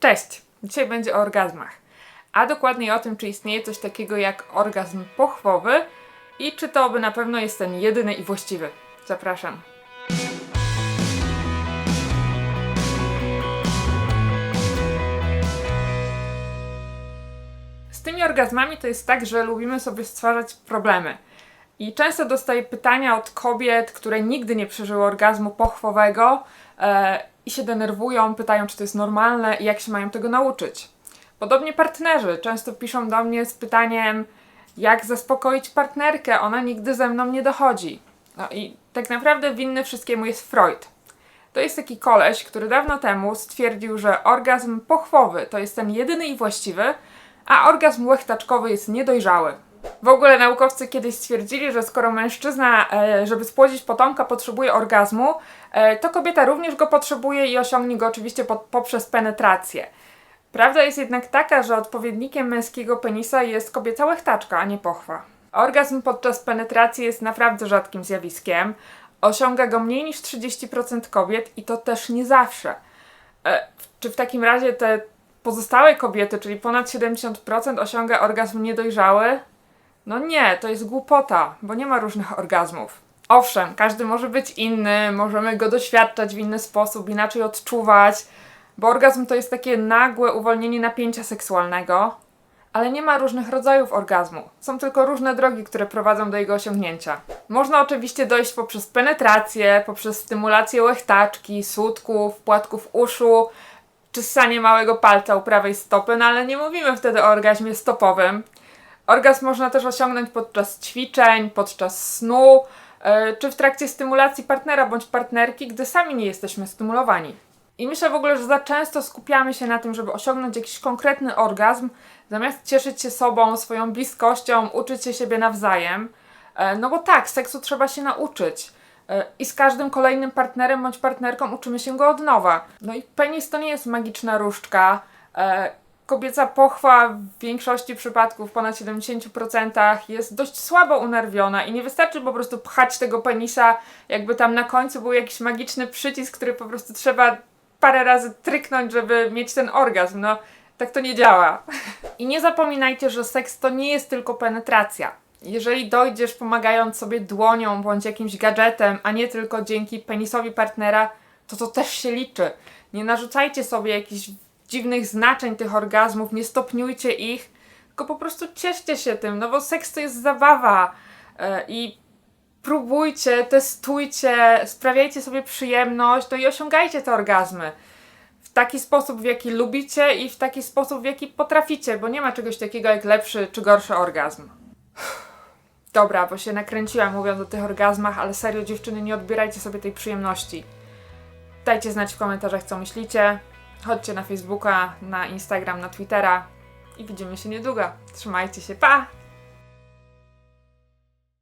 Cześć! Dzisiaj będzie o orgazmach. A dokładniej o tym, czy istnieje coś takiego jak orgazm pochwowy i czy to by na pewno jest ten jedyny i właściwy. Zapraszam. Z tymi orgazmami to jest tak, że lubimy sobie stwarzać problemy. I często dostaję pytania od kobiet, które nigdy nie przeżyły orgazmu pochwowego e, i się denerwują, pytają, czy to jest normalne i jak się mają tego nauczyć. Podobnie partnerzy często piszą do mnie z pytaniem, jak zaspokoić partnerkę, ona nigdy ze mną nie dochodzi. No i tak naprawdę winny wszystkiemu jest Freud. To jest taki koleś, który dawno temu stwierdził, że orgazm pochwowy to jest ten jedyny i właściwy, a orgazm łechtaczkowy jest niedojrzały. W ogóle naukowcy kiedyś stwierdzili, że skoro mężczyzna, e, żeby spłodzić potomka, potrzebuje orgazmu, e, to kobieta również go potrzebuje i osiągnie go oczywiście po, poprzez penetrację. Prawda jest jednak taka, że odpowiednikiem męskiego penisa jest kobieca łechtaczka, a nie pochwa. Orgazm podczas penetracji jest naprawdę rzadkim zjawiskiem. Osiąga go mniej niż 30% kobiet i to też nie zawsze. E, czy w takim razie te pozostałe kobiety, czyli ponad 70% osiąga orgazm niedojrzały? No nie, to jest głupota, bo nie ma różnych orgazmów. Owszem, każdy może być inny, możemy go doświadczać w inny sposób, inaczej odczuwać, bo orgazm to jest takie nagłe uwolnienie napięcia seksualnego, ale nie ma różnych rodzajów orgazmu. Są tylko różne drogi, które prowadzą do jego osiągnięcia. Można oczywiście dojść poprzez penetrację, poprzez stymulację łechtaczki, sutków, płatków uszu, czy ssanie małego palca u prawej stopy, no ale nie mówimy wtedy o orgazmie stopowym. Orgazm można też osiągnąć podczas ćwiczeń, podczas snu, yy, czy w trakcie stymulacji partnera bądź partnerki, gdy sami nie jesteśmy stymulowani. I myślę w ogóle, że za często skupiamy się na tym, żeby osiągnąć jakiś konkretny orgazm, zamiast cieszyć się sobą, swoją bliskością, uczyć się siebie nawzajem. E, No bo tak, seksu trzeba się nauczyć. E, I z każdym kolejnym partnerem bądź partnerką uczymy się go od nowa. No i penis to nie jest magiczna różdżka. Kobieca pochwa w większości przypadków, ponad 70%, jest dość słabo unerwiona i nie wystarczy po prostu pchać tego penisa, jakby tam na końcu był jakiś magiczny przycisk, który po prostu trzeba parę razy tryknąć, żeby mieć ten orgazm. No, tak to nie działa. I nie zapominajcie, że seks to nie jest tylko penetracja. Jeżeli dojdziesz pomagając sobie dłonią bądź jakimś gadżetem, a nie tylko dzięki penisowi partnera, to to też się liczy. Nie narzucajcie sobie jakichś dziwnych znaczeń tych orgazmów, nie stopniujcie ich, tylko po prostu cieszcie się tym, no bo seks to jest zabawa e, i próbujcie, testujcie, sprawiajcie sobie przyjemność, no i osiągajcie te orgazmy. W taki sposób, w jaki lubicie i w taki sposób, w jaki potraficie, bo nie ma czegoś takiego jak lepszy czy gorszy orgazm. Dobra, bo się nakręciłam mówiąc o tych orgazmach, ale serio dziewczyny, nie odbierajcie sobie tej przyjemności. Dajcie znać w komentarzach, co myślicie. Chodźcie na Facebooka, na Instagram, na Twittera i widzimy się niedługo. Trzymajcie się, pa!